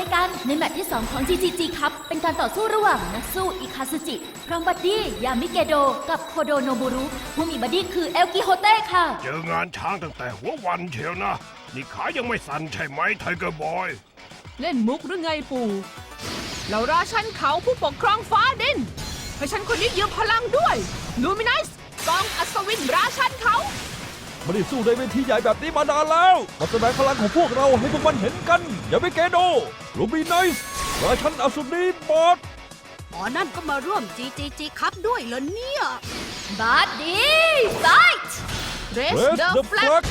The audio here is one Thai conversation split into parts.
อะไรกันในแมตช์ที่ 2 ของ GGG ครับเป็นการต่อสู้ระหว่างนักสู้อิคาซึจิพร้อมบัดดี้ยามิเกโด กับโคโดโนบุรุผู้มีบัดดี้คือเอลกิโฮเต้ค่ะ เจองานช้างตั้งแต่หัววันเชียวนะ นี่ขายังไม่สั่นใช่ไหมไทเกอร์บอย เล่นมุกหรือไงปู่เราราชันเขาผู้ปกครองฟ้าดินให้ฉันคนนี้ยืมพลังด้วยลูมินัสกองอัศวินราชันเขาไม่ได้สู้ในเวทีใหญ่แบบนี้มานานแล้วมาแสดงพลังของพวกเราให้พวกมันเห็นกัน อย่าไปเกโด ลูบีไนส์ราชันอสุนีบอดอ๋อนั่นก็มาร่วม GGG ครับด้วยเหรอเนี่ยบัดดี้ไฟท์เรสเรสเดอะเดอะแฟแฟลลก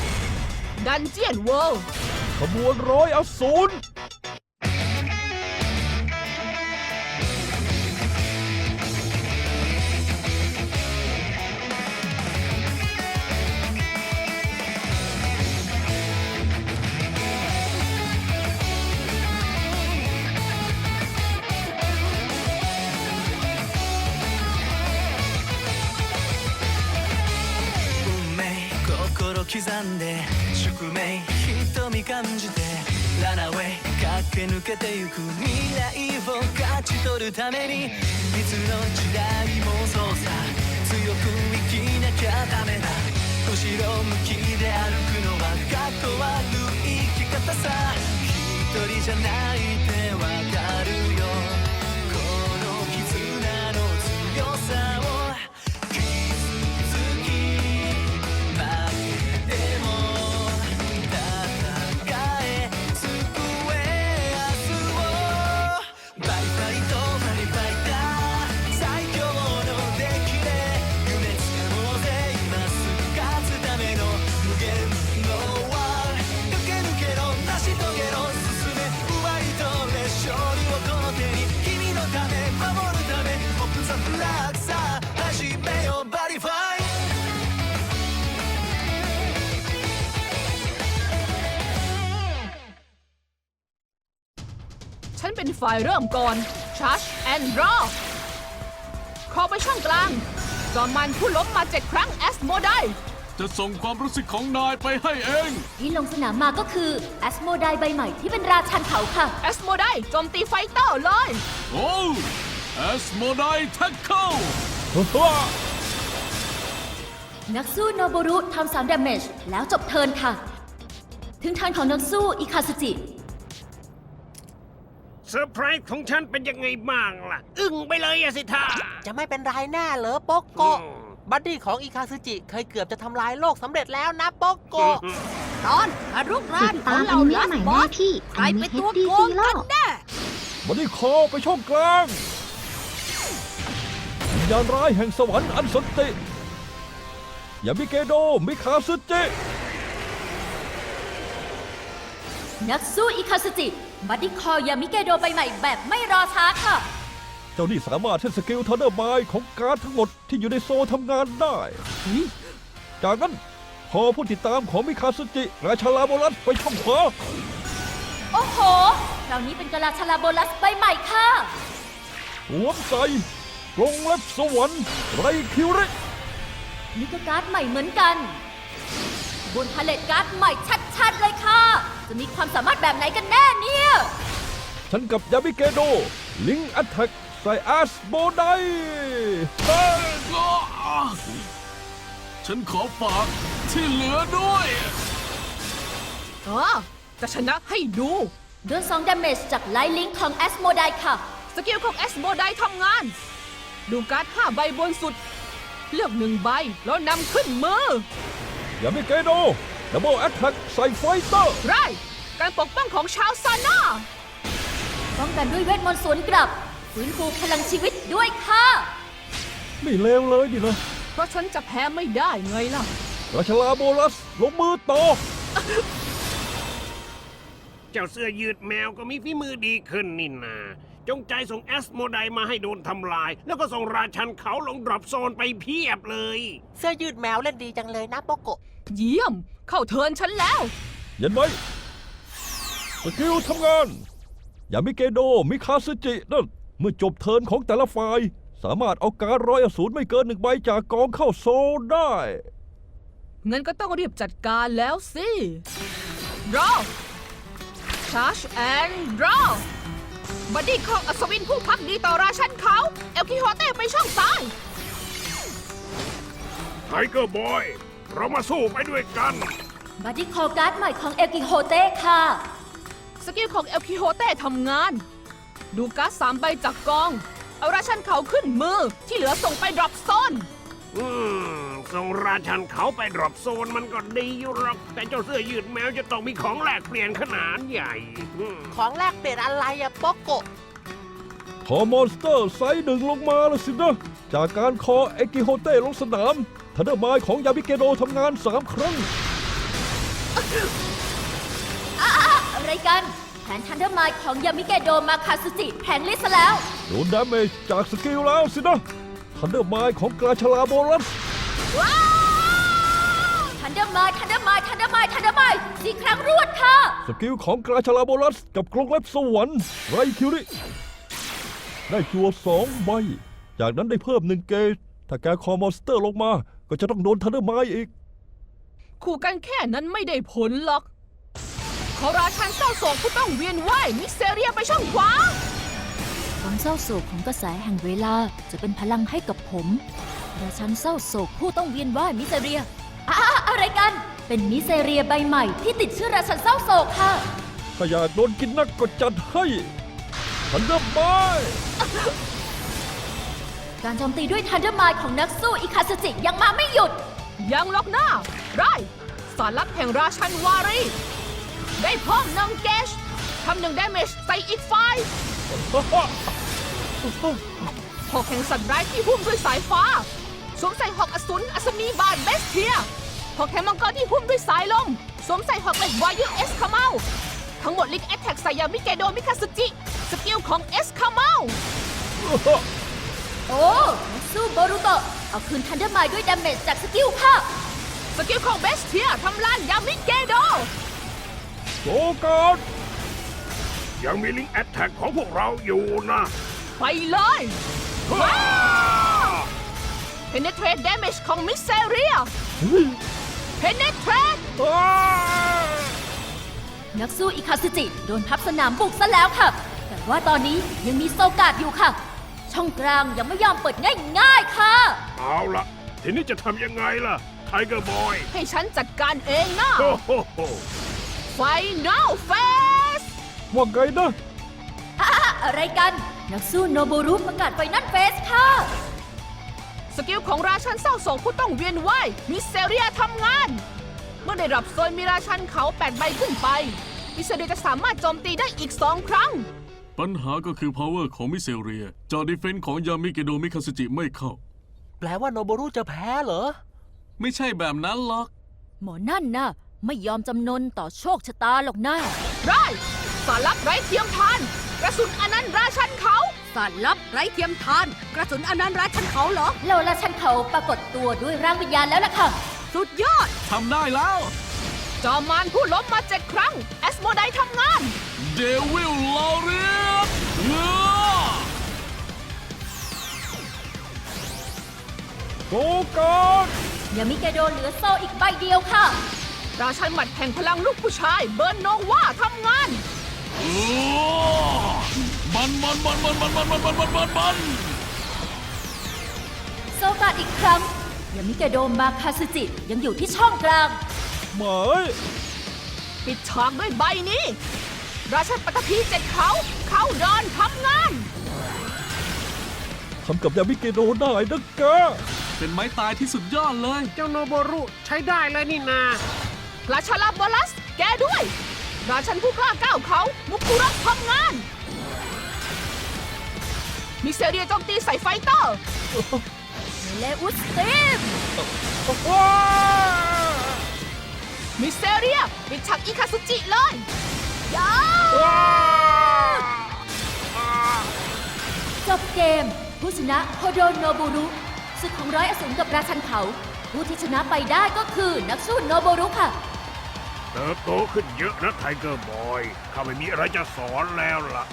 ดันเจียนเวิลด์ขบวนร้อยอสูร 駆け抜けてゆく未来を勝ち取るためにいつの時代もそうさ強く生きなきゃダメだ後ろ向きで歩くのはかっこ悪い生き方さ一人じゃないって ฝ่ายเริ่มก่อน Charge and Draw ขอไปช่องกลาง จอมมันผู้ล้มมาเจ็ดครั้งแอสโมไดจะส่งความรู้สึกของนายไปให้เอง ที่ลงสนามมาก็คือแอสโมไดใบใหม่ที่เป็นราชันเขาค่ะ แอสโมไดโจมตีไฟเตอร์เลย โอ้แอสโมไดแท็กเกิลนักสู้โนบุรุทำ3 damage แล้วจบเทิร์นค่ะ ถึงทางของนักสู้อิคาซึจิ เซอร์ไพรส์ของฉันเป็นยังไงบ้างล่ะ อึ้งไปเลยอะสิท่าจะไม่เป็นไรแน่เหรอโปกโกะอืมบัดดี้ของอิคาซึจิเคยเกือบจะทำลายโลกสำเร็จแล้วนะโปกโกะตอนอรุกรานติดขอตางมอเรานิเมะลัสใหม่บอได้สที่ใครเป็นตัวโกงแล้กันแน่บันนี่คอไปช่องกลางวิญญาณร้ายแห่งสวรรค์อันสันติอย่ามิเกโดมิคาซึจินักสู้อิคาซึจิ บัดดี้คอยามิเกโดใบใหม่แบบไม่รอช้าค่ะ เจ้านี่สามารถใช้สกิลทันเดอร์ไมล์ของการดทั้งหมดที่อยู่ในโซลทำงานได้ จากนั้นพอผู้ติดตามของมิคาซึจิราชาลาโบรัสไปช่องขวาโอ้โห คราวนี้เป็นกาลาชาลาโบลัสใบใหม่ค่ะสวมใส่กรงเล็บสวรรค์ไรคิวรินี่ก็การ์ดใหม่เหมือนกัน บนพาเลตการ์ดใหม่ชัดๆเลยค่ะ จะมีความสามารถแบบไหนกันแน่เนี่ย ฉันกับยามิเกโด ลิงอัตแทกใส่อาสโบไดฉันขอฝากที่เหลือด้วยเออจะชนะให้ดูโดน2 damage จากไลท์ลิงของแอสโมไดค่ะ สกิลของแอสโมไดทำงาน ดูการ์ด5ใบบนสุด เลือกหนึ่งใบแล้วนำขึ้นมือ ยามิเกโด ดับเบิลแอตแทกใส่ไฟเตอร์ ไรการปกป้องของชาวซาน่าป้องกันด้วยเวทมนต์สวนกลับฟื้นฟูพลังชีวิตด้วยค่ะ ไม่เลวเลยดินะเพราะฉันจะแพ้ไม่ได้ไงล่ะ ราชาลาโบรัสลงมือต่อ เจ้าเสื้อยืดแมวก็มีฝีมือดีขึ้นนี่นา จงใจส่งแอสโมไดมาให้โดนทำลาย แล้วก็ส่งราชันเขาลงดรอปโซนไปเพียบเลย เสื้อยืดแมวเล่นดีจังเลยนะโปกโกะเยี่ยม เข้าเทิร์นฉันแล้วเห็นไหมสกิลทำงานยามิเกโด มิคาซึจินั่นเมื่อจบเทิร์นของแต่ละฝ่าย สามารถเอาการดร้อยอสูรไม่เกินหนึ่งใบจากกองเข้าโซลได้ งั้นก็ต้องรีบจัดการแล้วสิ draw charge and draw บัดดี้ของอัศวินผู้พักดีต่อราชันเขา เอลคิโฮเต้ไปช่องซ้าย ไทเกอร์บอย เรามาสู้ไปด้วยกัน บัดดี้คอการ์ดใหม่ของเอลกิโฮเต้ค่ะ สกิลของเอลคิโฮเต้ทำงาน ดูการ์ดสามใบจากกอง เอาราชันเขาขึ้นมือที่เหลือส่งไปดรอปโซน อืมส่งราชันเขาไปดรอปโซนมันก็ดีอยู่หรอกแต่เจ้าเสื้อยืดแมวจะต้องมีของแลกเปลี่ยนขนาดใหญ่อืมของแลกเปลี่ยนอะไรอะโปโกะขอมอนสเตอร์ไซส์หนึ่งลงมาแล้วสินะ จากการคอเอกิโฮเต้ลงสนามทันเดอร์ไมล์ของยามิเกโดทำงานสามครั้ง อะไรกันแผนทันเดอร์ไมล์ของยามิเกโดมาคาสุจิแผงลิสต์แล้ว โดนดาเมจจากสกิลแล้วสินะ ทันเดอร์ไมล์ของกราชลาโบลัสทันเดอร์ไมล์ทันเดอร์ไมล์ทันเดอร์ไมล์ทันเดอร์ไมล์สี่ครั้งรวดค่ะ สกิลของกราชลาโบลัสกับกรงเล็บสวรรค์ไรคิวริได้จัวสองใบ จากนั้นได้เพิ่มหนึ่งเกจถ้าแกคอมอนสเตอร์ลงมา ก็จะต้องโดนทันเดอร์ไมล์อีกคู่กันแค่นั้นไม่ได้ผลหรอก ขอราชันเศร้าโศกผู้ต้องเวียนว่ายมิสเซเรียไปช่องขวา ความเศร้าโศกของกระแสแห่งเวลาจะเป็นพลังให้กับผมราชันเศร้าโศกผู้ต้องเวียนว่ายมิเซเรียอ่าอะไรกัน เป็นมิเซเรียใบใหม่ที่ติดชื่อราชันเศร้าโศกค่ะ ถ้าอยากโดนกินนักก็จัดให้ทันเดอร์ไมล์การโจมตีด้วยทันเดอร์ไมล์ของนักสู้อิคาสจิยังมาไม่หยุด ยังล็อกหน้าไรสารลับแห่งราชันวารี ได้เพิ่มหนึ่งเกจทำหนึ่งดเมจใส่อีกฝ่าย หอกแห่งสัตว์ร้ายที่หุ้มด้วยสายฟ้า สวมใส่หอกอสูรอัศมีบาดเบสเทียหอกแห่งมังกรที่หุ้มด้วยสายลม สวมใส่หอกเหล็กวายุเอสคาเมลทั้งหมดลิงแอตแทกใส่ยามิเกโดมิคาสจิ สกิลของเอสคาเมลโอ้นักสู้โบรุโตะเอาคืนทันเดอร์ไมล์ด้วยดาเมจจากสกิลค่ะ สกิลของเบสเทียทำลายยามิเกโดโกการ ยังมีลิงแอตแทกของพวกเราอยู่นะไปเลยเพนเนเทรตดเมจของมิสเซเรียเพนเนเทรตนักสู้อิคาสจิ โดนพับสนามบุกซะแล้วค่ะ แต่ว่าตอนนี้ยังมีโซกาดอยู่ค่ะ ช่องกลางยังไม่ยอมเปิดง่ายๆค่ะ เอาละทีนี้จะทำยังไงล่ะไทเกอร์บอยให้ฉันจัดการเองนะโอ้โหโหไฟนอลเฟส ว่าไงนะ อะไรกัน นักสู้โนบูรุประกาศไฟนั่นเฟสค่ะ สกิลของราชันเศร้าโศกผู้ต้องเวียนว่ายมิสเซเรียทำงาน เมื่อได้รับโซนมีราชันเขา 8 ใบขึ้นไป มิสเซเรียจะสามารถโจมตีได้อีก 2 ครั้ง ปัญหาก็คือ power ของมิเซเรียจอดีเฟนของยามิเกโดมิคาสจิไม่เข้า แปลว่าโนโบรุจะแพ้เหรอ ไม่ใช่แบบนั้นหรอก หมอนั่นน่ะ ไม่ยอมจำนนต่อโชคชะตาหรอกนะไร สารลับไร้เทียมทาน กระสุนอนันต์ราชันเขาสารลับไร้เทียมทาน กระสุนอนันต์ราชันเขาเหรอ เราและฉันเขาปรากฏตัวด้วยร่างวิญญาณแล้วล่ะค่ะ สุดยอด ทำได้แล้ว จอมมารผู้ล้มมาเจ็ดครั้ง แอสโมไดทำงาน เดวิลลอเรียโกการยามิเกโดเหลือโซอีกใบเดียวค่ะ ราชันหมัดแห่งพลังลูกผู้ชาย เบิร์นโนวาทำงาน มันมันมันมันมันมันมันมันมันมันมันโซกาดอีกครั้งยามิเกโดมาคาสึจิยังอยู่ที่ช่องกลางหมยปิดฉากด้วยใบนี้ ราชันปัตภีเจ็ดเขา เขาดอนทำงานทำกับยามิเกโดได้นะแกเป็นไม้ตายที่สุดยอดเลย เจ้าโนโบรุใช้ได้เลยนี่นาราชาลาบอลัส แกด้วย ราชันผู้กล้าก้าวเขามุกุระทำงาน มิเซเรียโจมตีใส่ไฟเตอร์เลอุสตีมมิเซเรียปิดฉากอิคาซุจิเลยยาจบเกม ผู้ชนะโคโดโนบุรุศึกของร้อยอสูรกับราชันเขา ผู้ที่ชนะไปได้ก็คือนักสู้โนบุรุค่ะ เติบโตขึ้นเยอะนะไทเกอร์บอย ข้าไม่มีอะไรจะสอนแล้วล่ะ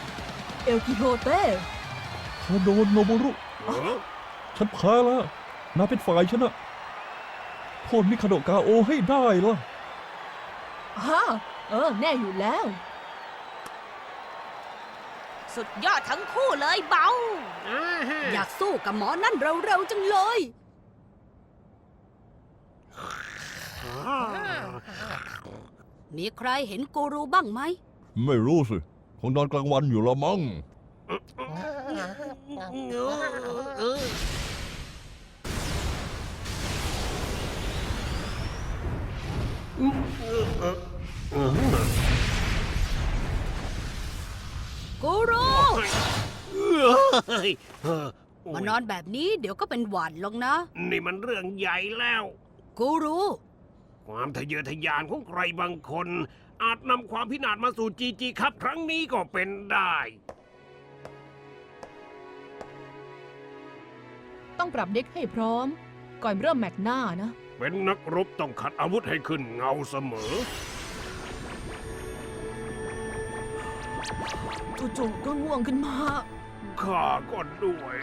เอลกิโฮเต้คาโดนโนบุรุ เออฉันแพ้แล้วนายเป็นฝ่ายชนะโทษมิคาโดกาโอให้ได้ล่ะฮะเออ แน่อยู่แล้วสสุดยอดทั้งคู่เลยเบาอ่าฮะอยากสู้กับหมอนั่นเร็วๆจังเลย อ่า มีใครเห็นกูรูบ้างไหม ไม่รู้สิ คงนอนกลางวันอยู่ละมั้งเออกูรูเฮ้ยเออโยมานอนแบบนี้เดี๋ยวก็เป็นหวัดหรอกนะ นี่มันเรื่องใหญ่แล้ว กูรู ความทะเยอทะยานของใครบางคน อาจนำความพินาศมาสู่จีจีครับครั้งนี้ก็เป็นได้ ต้องปรับเด็กให้พร้อม ก่อนเริ่มแมตช์หน้านะ เป็นนักรบต้องขัดอาวุธให้ขึ้นเงาเสมอ จู่ๆก็ง่วงขึ้นมา ข้าก็ด้วย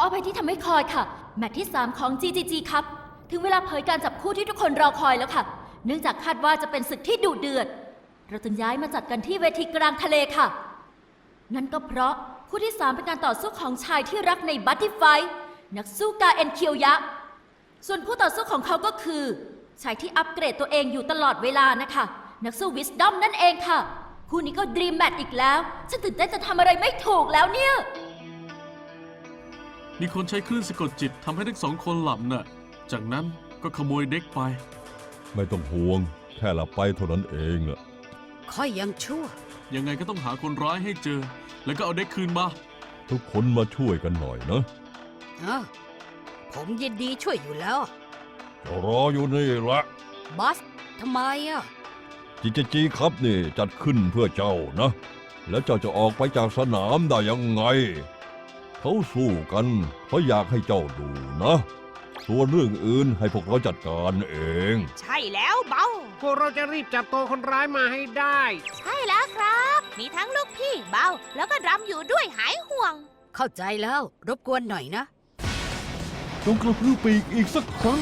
ออภัยที่ทำให้คอยค่ะ แมตช์ที่ 3 ของ GGG ครับ ถึงเวลาเผยการจับคู่ที่ทุกคนรอคอยแล้วค่ะ เนื่องจากคาดว่าจะเป็นศึกที่ดุเดือด เราจึงย้ายมาจัดกันที่เวทีกลางทะเลค่ะ นั่นก็เพราะคู่ที่ 3 เป็นการต่อสู้ของชายที่รักในบัตตี้ไฟนักสู้กาเอ็นเคียวยะ ส่วนผู้ต่อสู้ของเขาก็คือ ชายที่อัปเกรดตัวเองอยู่ตลอดเวลานะคะ นักสู้วิสดอมนั่นเองค่ะ คู่นี้ก็ดรีมแมตช์อีกแล้ว ฉันตื่นเต้นจะทำอะไรไม่ถูกแล้วเนี่ย มีคนใช้คลื่นสะกดจิตทำให้ทั้งสองคนหลับน่ะ จากนั้นก็ขโมยเด็กไป ไม่ต้องห่วง แค่หลับไปเท่านั้นเองแหละค่อยยังชั่ว ยังไงก็ต้องหาคนร้ายให้เจอ แล้วก็เอาเด็กคืนมา ทุกคนมาช่วยกันหน่อยนะเออผมยินดีช่วยอยู่แล้ว จะรออยู่นี่ละบัสทำไมอะจีจจีครับนี่จัดขึ้นเพื่อเจ้านะ แล้วเจ้าจะออกไปจากสนามได้ยังไง เขาสู้กันเพราะอยากให้เจ้าดูนะ ส่วนเรื่องอื่นให้พวกเราจัดการเอง ใช่แล้วเบา พวกเราจะรีบจับตัวคนร้ายมาให้ได้ ใช่แล้วครับ มีทั้งลูกพี่เบา แล้วก็รำอยู่ด้วยหายห่วง เข้าใจแล้ว รบกวนหน่อยนะ จงกระพือปีกอีกสักครั้ง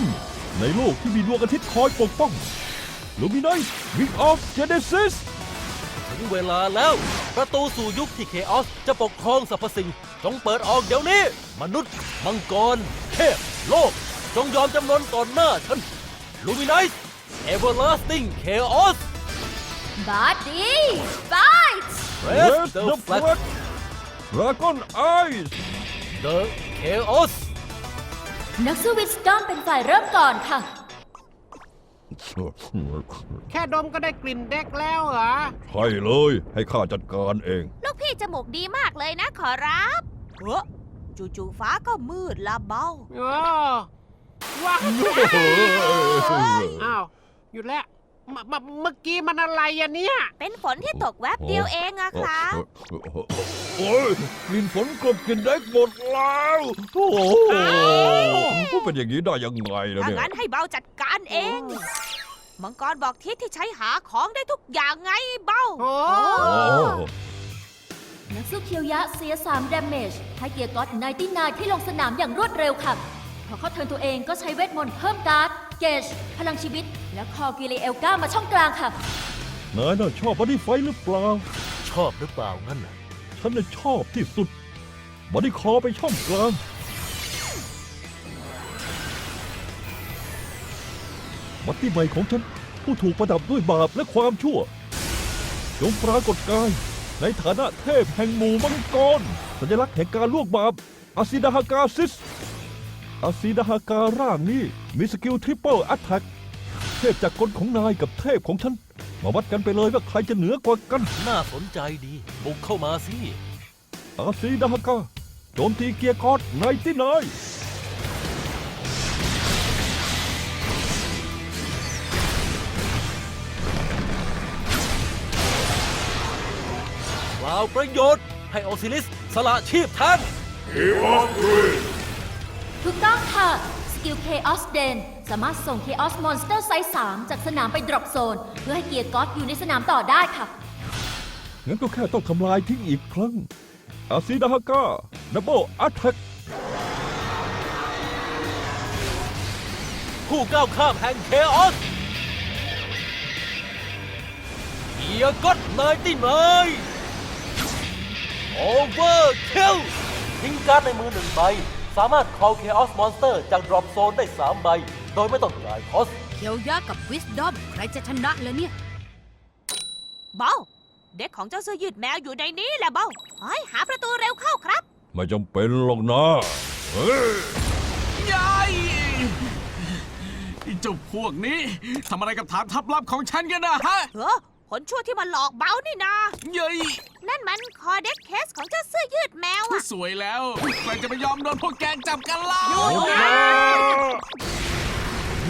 ในโลกที่มีดวงอาทิตย์คอยปกป้องลูมิน c วิกออฟเจเนซิส ถึงเวลาแล้ว ประตูสู่ยุคที่เคออสจะปกครองสรรพสิ่ง จงเปิดออกเดี๋ยวนี้ มนุษย์ มังกร เทพ โลก จงยอมจำนนต่อหน้าฉันลูมิน c เอเวอร์ลาสติ้งเคออสบาร์ดี้ไฟท์ Rest the flat ดราก้อนไอส์ the chaos นักสู้วิสดอมเป็นฝ่ายเริ่มก่อนค่ะ แค่ดมก็ได้กลิ่นเด็กแล้วเหรอ ใช่เลย ให้ข้าจัดการเอง ลูกพี่จมูกดีมากเลยนะขอรับเออจู่ๆฟ้าก็มืดละเบาโอ้ว้าวอ้าว หยุดแล้ว มมเมื่อกี้มันอะไรอะเนี่ย เป็นฝนที่ตกแวบเดียวเองอะครับ โอ้ยกลิ่นฝนกลบกลิ่นได้หมดแล้วโอ้โหเป็นอย่างนี้ได้ยังไงล่ะถ้าเนี่ย งั้นให้เบาจัดการเอง มังกรบอกทิศที่ใช้หาของได้ทุกอย่างไงเบา โอ้โอ้นักสู้เคียวยะเสีย3 damage ให้เกียร์ก็อต99ที่ลงสนามอย่างรวดเร็วค่ะ พอเขาเทิร์นตัวเองก็ใช้เวทมนต์เพิ่มการ์ด เกจพลังชีวิต และคอกิเลเอลกามาช่องกลางค่ะ นายน่ะชอบบอดี้ไฟหรือเปล่า ชอบหรือเปล่างั้นน่ะฉันน่ะชอบที่สุด บอดี้คอไปช่องกลางบัตตี้ใหม่ของฉัน ผู้ถูกประดับด้วยบาปและความชั่ว จงปรากฏกาย ในฐานะเทพแห่งหมู่มังกร สัญลักษณ์แห่งการล่วงบาปอาซิดาฮากาซิสอาซิดาฮาการ่างนี้ มีสกิลทริปเปิลอัตแทกเทพจากกลของนายกับเทพของฉัน มาวัดกันไปเลยว่าใครจะเหนือกว่ากันน่าสนใจดี บุกเข้ามาสิ อาซีดาฮากาโจมตีเกียร์กอดในที่นายเปล่าประโยชน์ ให้โอซิลิสสละชีพแทนถูกต้องค่ะส กิล Chaos Den สามารถส่ง Chaos Monster ไซส์3จากสนามไปดรอปโซน เพื่อให้เกียร์ก็อตอยู่ในสนามต่อได้ค่ะ งั้นก็แค่ต้องทำลายทิ้งอีกครั้ง อาซีดาฮากาดับเบิลอัตแทกผู้ก้าวข้ามแห่งเคออสเกียร์ก็อดนายที่นายโอเวอร์คิลทิ้งการ์ดในมือหนึ่งใบ สามารถ call Chaos Monster จาก Drop Zone ได้ 3 ใบ โดยไม่ต้องจ่ายคอส เคียวยะกับวิสดอมใครจะชนะเลยเนี่ย เบาเด็กของเจ้าเสื้อยืดแมวอยู่ในนี้แหละเบาเฮ้ยหาประตูเร็วเข้าครับ ไม่จำเป็นหรอกนะเฮ้ยยายไอ้เจ้าพวกนี้ทำอะไรกับฐานทัพลับของฉันกันนะฮะ เออ คนชั่วที่มาหลอกเบานี่นา เย้ยนั่นมันคอเด็กเคสของเจ้าเสื้อยืดแมวอะสวยแล้วใครจะไปยอมโดนพวกแกจับกันเล่า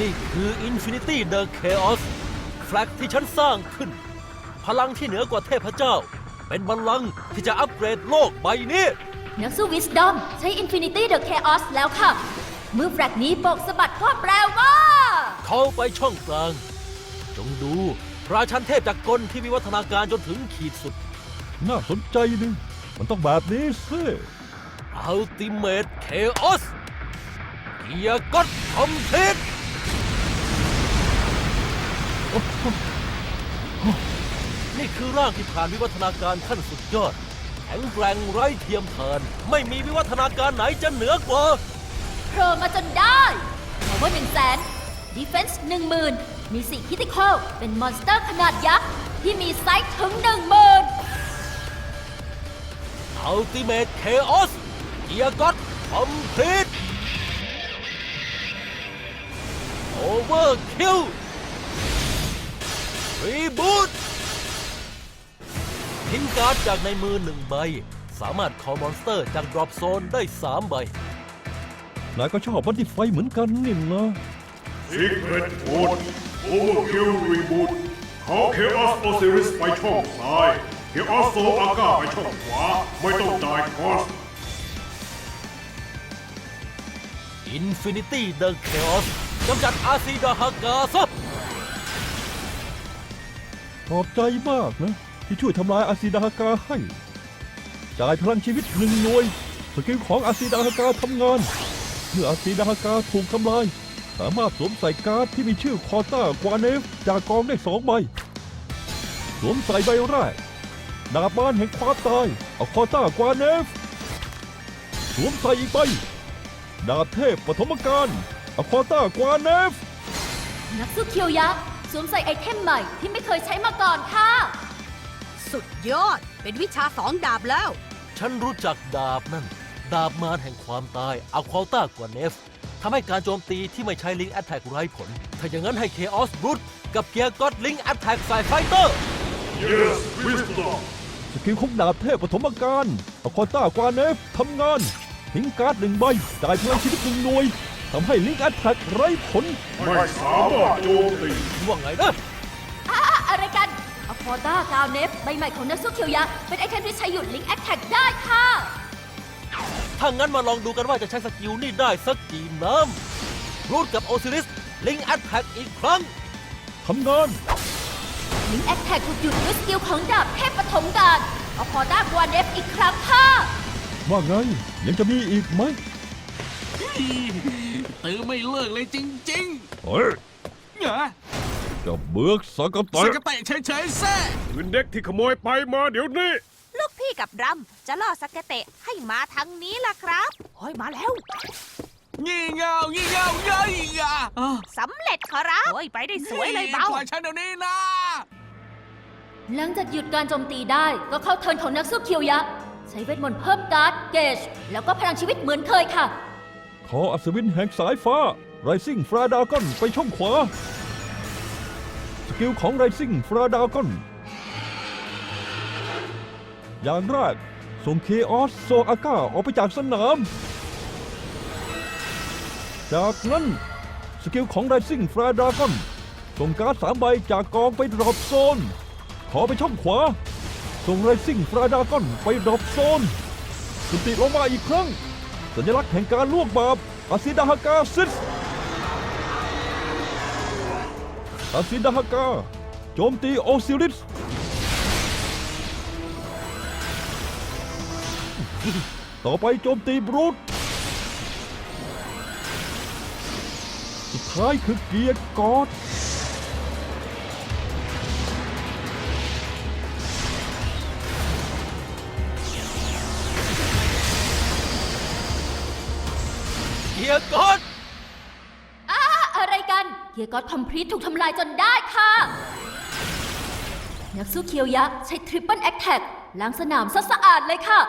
นี่คือ Infinity the Chaos แฟลกที่ฉันสร้างขึ้น พลังที่เหนือกว่าเทพเจ้า เป็นบัลลังก์ที่จะอัปเกรดโลกใบนี้ นักสู้วิสดอมใช้ Infinity the Chaos แล้วค่ะ มือแฟลกนี้โบกสะบัดก็แปลว่า เข้าไปช่องกลาง จงดู ราชันเทพจากกลที่วิวัฒนาการจนถึงขีดสุด น่าสนใจดิมันต้องแบบนี้สิ Ultimate Chaos เกียร์ก็คอมเพลตนี่คือร่างที่ผ่านวิวัฒนาการขั้นสุดยอด แข็งแกร่งไร้เทียมทานไม่มีวิวัฒนาการไหนจะเหนือกว่าโผล่มาจนได้ Power 1 0 0 0 0 0 Defense 10,000มี 4 Critical เป็นมอนสเตอร์ขนาดยักษ์ ที่มีไซส์ถึง10,000 Ultimate Chaos เกียร์ก็คอมเพลต Overkill Reboot ทิ้งการ์ดจากในมือหนึ่งใบ สามารถคอมอนสเตอร์จาก Drop Zone ได้3ใบ นายก็ชอบบัตติไฟเหมือนกันนี่นะ Secret Mode Overkill Reboot เขา Chaos Osiris ไปช่องซ้าย Chaos Soul Aga ไปช่องขวา ไม่ต้องจ่ายคอส Infinity the Chaos กำจัดอาซีดาฮากาซะขอบใจมากนะ ที่ช่วยทำลายอาซีดาฮากาให้ จ่ายพลังชีวิตหนึ่งหน่วย สกิลของอาซีดาฮากาทำงาน เมื่ออาซีดาฮากาถูกทำลาย สามารถสวมใส่การ์ดที่มีชื่อคอต้ากวาเนฟจากกองได้สองใบ สวมใส่ใบแรกดาบบานแห่งความตาย เอาคอต้ากวาเนฟ สวมใส่อีกใบดาบเทพปฐมกาลเอาคอต้ากวาเนฟ นักสู้เคียวยักษ์สวมใส่ไอเทมใหม่ที่ไม่เคยใช้มาก่อนค่ะ สุดยอด เป็นวิชาสองดาบแล้ว ฉันรู้จักดาบนั่น ดาบมารแห่งความตายเอาควอลต้ากว่าเนฟ ทำให้การโจมตีที่ไม่ใช้ลิงแอตแทกไร้ผล ถ้าอย่างนั้นให้เคออสบรูทกับเกียร์ก็อดลิงแอตแทกสายไฟเตอร์ Yes Wisdom สกิลของดาบเทพปฐมกาลเอาคอต้ากวาเนฟทำงาน ทิ้งการ์ดหนึ่งใบจ่ายพลังชีวิตหนึ่งหน่วยทำให้ลิงก์แอตแทกไร้ผล ไม่สามารถโจมตีว่าไงนะอะอะไรกันอควอต้ากาวเนฟใบใหม่ของนักสู้เคียวยักษ์เป็นไอเทมที่ใช้หยุดลิงแอคแท็กได้ค่ะ ถ้างั้นมาลองดูกันว่าจะใช้สกิลนี่ได้สักกี่น้ำรูทกับโอซิริส ลิงแอตแทกอีกครั้ง ทำงาน ลิงแอคแท็กถูกหยุดด้วยสกิลของดาบเทพปฐมกาลอควอต้ากวาเนฟอีกครั้งค่ะว่าไง ยังจะมีอีกไหมตื้อไม่เลิกเลยจริงเฮ้ยๆเหรอจะเบิกสักกะสเตะกเตะเฉยๆแซ่คืนเด็กที่ขโมยไปมาเดี๋ยวนี้ ลูกพี่กับรำจะล่อสกกะเตะให้มาทางนี้ล่ะครับโอ้ยมาแล้ว งี่เง่างี่เง่าเย้ยอะอะสำเร็จขอรับโอ้ยไปได้สวยเลยเบา ปล่อยฉันเดี๋ยวนี้นะ หลังจากหยุดการโจมตีได้ก็เข้าเทิร์นของนักสู้เคียวยักษ์ใช้เวทมนต์เพิ่มการ์ดเกจแล้วก็พลังชีวิตเหมือนเคยค่ะ ขออัศวินแห่งสายฟ้าไรซิ่งฟราดากอนไปช่องขวา สกิลของไรซิ่งฟราดาก อย่างแรกส่งเคออสโซอาก้าออกไปจากสนาม จากนั้น สกิลของไรซิ่งฟราดากอนส่งการ์ดสามใบจากกองไปดรอปโซน ขอไปช่องขวา ส่งไรซิ่งฟราดากอนไปดรอปโซน สุติลงมาอีกครั้ง สัญลักษณ์แห่งการล่วงบาปอาซิดาฮากาซิสอาซิดาฮากาโจมตีโอซิริส ต่อไปโจมตีบรูทสุดท้ายคือเกียร์กอดเกียร์กอดอ้าอะไรกัน เกียร์กอตคอมพลีทถูกทำลายจนได้ค่ะ นักสู้เคียวยักษ์ใช้ทริปเปิลแอคแท็กล้างสนามซะสะอาดเลยค่ะ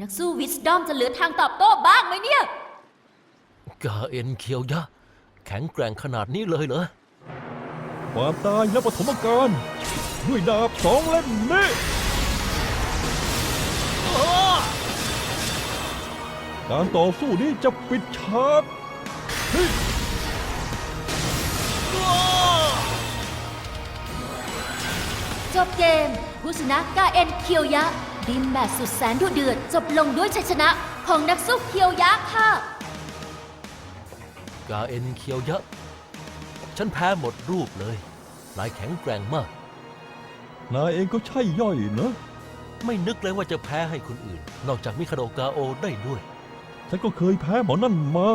นักสู้วิสดอมจะเหลือทางตอบโต้บ้างไหมเนี่ย กาเอ็นเคียวยะ แข็งแกร่งขนาดนี้เลยเหรอ ความตายและปฐมกาลด้วยดาบสองเล่มนี้การต่อสู้นี้จะปิดฉากเฮ้ยจบเกมผู้ชนะกาเอ็นเคียวยะ ดินแบบสุดแสนดุเดือด จบลงด้วยชัยชนะของนักสู้เคียวยะค่ะ กาเอ็นเคียวยะ ฉันแพ้หมดรูปเลย นายแข็งแกร่งมาก นายเองก็ใช่ย่อยนะ ไม่นึกเลยว่าจะแพ้ให้คนอื่น นอกจากมิคาโดกาโอได้ด้วย ฉันก็เคยแพ้หมอนั่นมา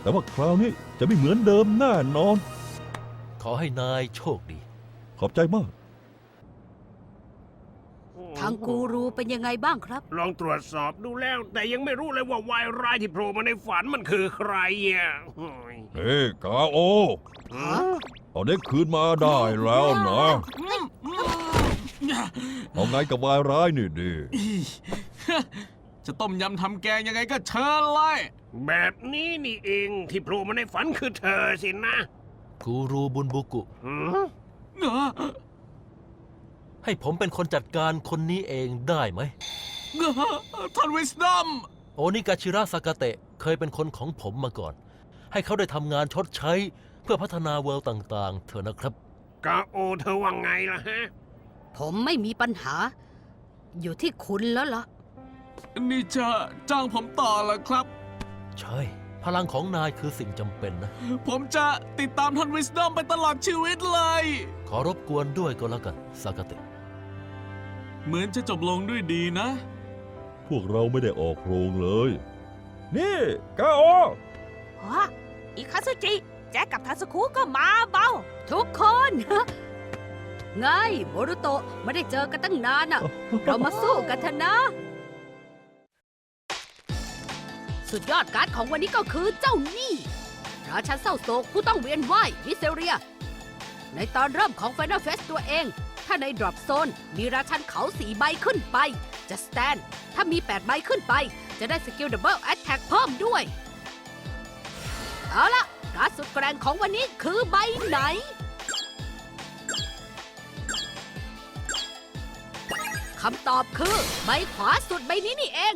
แต่ว่าคราวนี้จะไม่เหมือนเดิมแน่นอน ขอให้นายโชคดี ขอบใจมาก ทางกูรูเป็นยังไงบ้างครับ ลองตรวจสอบดูแล้ว แต่ยังไม่รู้เลยว่าวายร้ายที่โผล่มาในฝันมันคือใครอะโอ้ยเฮ้กาโอเอาเด็กคืนมาได้แล้วนะเอาไงกับวายร้ายนี่ดีจะต้มยำทำแกงยังไงก็เชิญเลยแบบนี้นี่เองที่โผล่มาในฝันคือเธอสินะกูรูบุญบุกุ หืม เนอะ ให้ผมเป็นคนจัดการคนนี้เองได้ไหมเนอะท่านวิสดัมโอนิกาชิระสากาเตะเคยเป็นคนของผมมาก่อน ให้เขาได้ทำงานชดใช้ เพื่อพัฒนาเวิลด์ต่าง ๆ เถอะนะครับ กาโอเธอว่าไงล่ะฮะ ผมไม่มีปัญหา อยู่ที่คุณแล้วล่ะ นี่จะจ้างผมต่อเหรอครับ ใช่ พลังของนายคือสิ่งจำเป็นนะ ผมจะติดตามท่านวิสดัมไปตลอดชีวิตเลย ขอรบกวนด้วยก็แล้วกันสากาเตะ เหมือนจะจบลงด้วยดีนะ พวกเราไม่ได้ออกโรงเลย นี่กาโอ ฮะอิคาซุจิ แจ็คกับทาสคุก็มาเบา ทุกคน ไงโบรุโตะไม่ได้เจอกันตั้งนานอะ เรามาสู้กันเถอะนะ สุดยอดการ์ดของวันนี้ก็คือเจ้านี่ ราชันเศร้าโศกผู้ต้องเวียนว่ายวิเซเรีย ในตอนเริ่มของ Final Fest ตัวเอง ถ้าในดรอปโซนมีราชันเขาสีใบขึ้นไป จะสแตน ถ้ามี 8 ใบขึ้นไป จะได้สกิลดับเบิลแอตแทกเพิ่มด้วย เอาละการ์ดสุดแกร่งของวันนี้คือใบไหน คำตอบคือ ใบขวาสุดใบนี้นี่เอง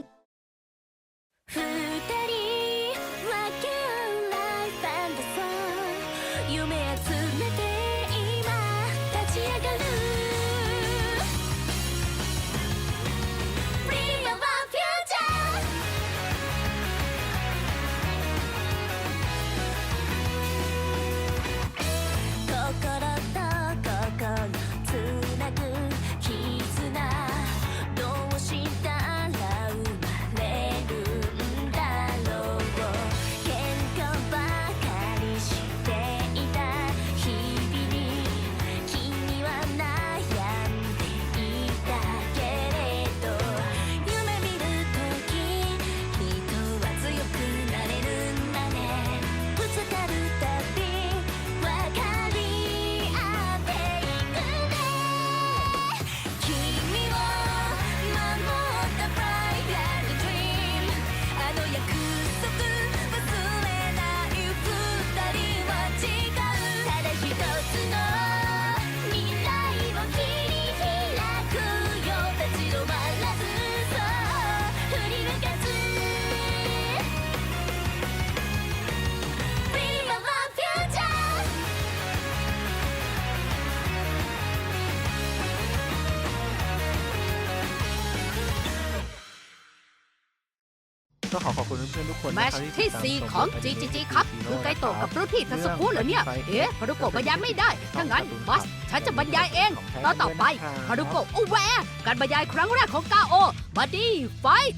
เพื่อนๆทุกคนแมนะตช์ครับที่ติดตาม4ชมของกัน GGG ครับ คือไกโตะกับรุ่นพี่ทัศคุเหรอเนี่ย เอ๊ะฮารุโกะบรรยายไม่ได้ ถ้างั้นบัสฉันจะบรรยายเองต่อต่อไปฮารุโกะอุแวร์การบรรยายครั้งแรกของกาโอบัดดี้ไฟท์